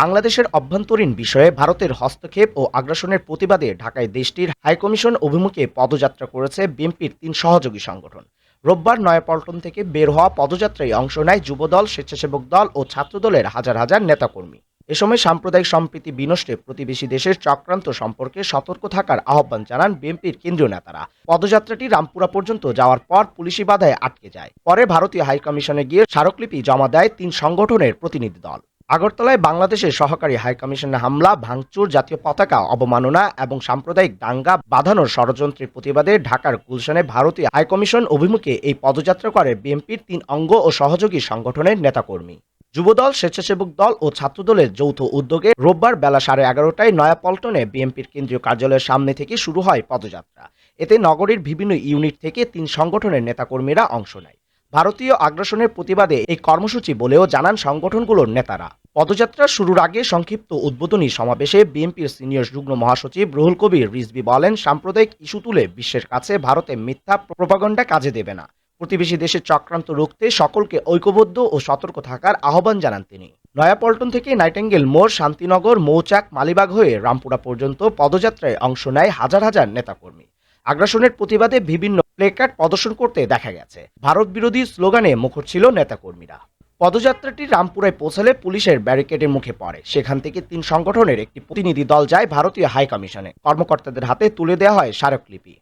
বাংলাদেশের অভ্যন্তরীণ বিষয়ে ভারতের হস্তক্ষেপ ও আগ্রাসনের প্রতিবাদে ঢাকায় দেশটির হাইকমিশন অভিমুখে পদযাত্রা করেছে বিএনপির তিন সহযোগী সংগঠন। রোববার নয়াপল্টন থেকে বের হওয়া পদযাত্রায় অংশ নেয় যুবদল, স্বেচ্ছাসেবক দল ও ছাত্রদলের হাজার হাজার নেতাকর্মী। এ সময় সাম্প্রদায়িক সম্প্রীতি বিনষ্টে প্রতিবেশী দেশের চক্রান্ত সম্পর্কে সতর্ক থাকার আহ্বান জানান বিএনপির কেন্দ্রীয় নেতারা। পদযাত্রাটি রামপুরা পর্যন্ত যাওয়ার পর পুলিশি বাধায় আটকে যায়। পরে ভারতীয় হাইকমিশনে গিয়ে স্মারকলিপি জমা দেয় তিন সংগঠনের প্রতিনিধি দল। আগরতলায় বাংলাদেশের সহকারী হাইকমিশনে হামলা, ভাঙচুর, জাতীয় পতাকা অবমাননা এবং সাম্প্রদায়িক দাঙ্গা বাঁধানোর ষড়যন্ত্রের প্রতিবাদে ঢাকার গুলশানে ভারতীয় হাইকমিশন অভিমুখে এই পদযাত্রা করে বিএনপির তিন অঙ্গ ও সহযোগী সংগঠনের নেতাকর্মী। যুবদল, স্বেচ্ছাসেবক দল ও ছাত্রদলের যৌথ উদ্যোগে রোববার বেলা সাড়ে এগারোটায় নয়াপল্টনে বিএনপির কেন্দ্রীয় কার্যালয়ের সামনে থেকে শুরু হয় পদযাত্রা। এতে নগরীর বিভিন্ন ইউনিট থেকে তিন সংগঠনের নেতাকর্মীরা অংশ নেয়। ভারতীয় আগ্রাসনের প্রতিবাদে এই কর্মসূচি বলেও জানান সংগঠনগুলোর নেতারা। পদযাত্রা শুরুর আগে সংক্ষিপ্ত উদ্বোধনী সমাবেশে বিএনপির সিনিয়র যুগ্ম মহাসচিব রুহুল কবির রিজভি বলেন, সাম্প্রদায়িক ইস্যু তুলে বিশ্বের কাছে ভারতে মিথ্যা প্রপাগণ্ডা কাজে দেবে না। প্রতিবেশী দেশের চক্রান্ত রুখতে সকলকে ঐক্যবদ্ধ ও সতর্ক থাকার আহ্বান জানান তিনি। নয়াপল্টন থেকে নাইটেঙ্গেল মোড়, শান্তিনগর, মৌচাক, মালিবাগ হয়ে রামপুরা পর্যন্ত পদযাত্রায় অংশ নেয় হাজার হাজার নেতাকর্মী। আগ্রাসনের প্রতিবাদে বিভিন্ন প্লেকার্ড প্রদর্শন করতে দেখা গেছে। ভারত বিরোধী স্লোগানে মুখর ছিল নেতাকর্মীরা। পদযাত্রাটি রামপুরায় পৌঁছালে পুলিশের ব্যারিকেডের মুখে পড়ে। সেখান থেকে তিন সংগঠনের একটি প্রতিনিধি দল যায় ভারতীয় হাই কমিশনে। কর্মকর্তাদের হাতে তুলে দেওয়া হয় স্মারকলিপি।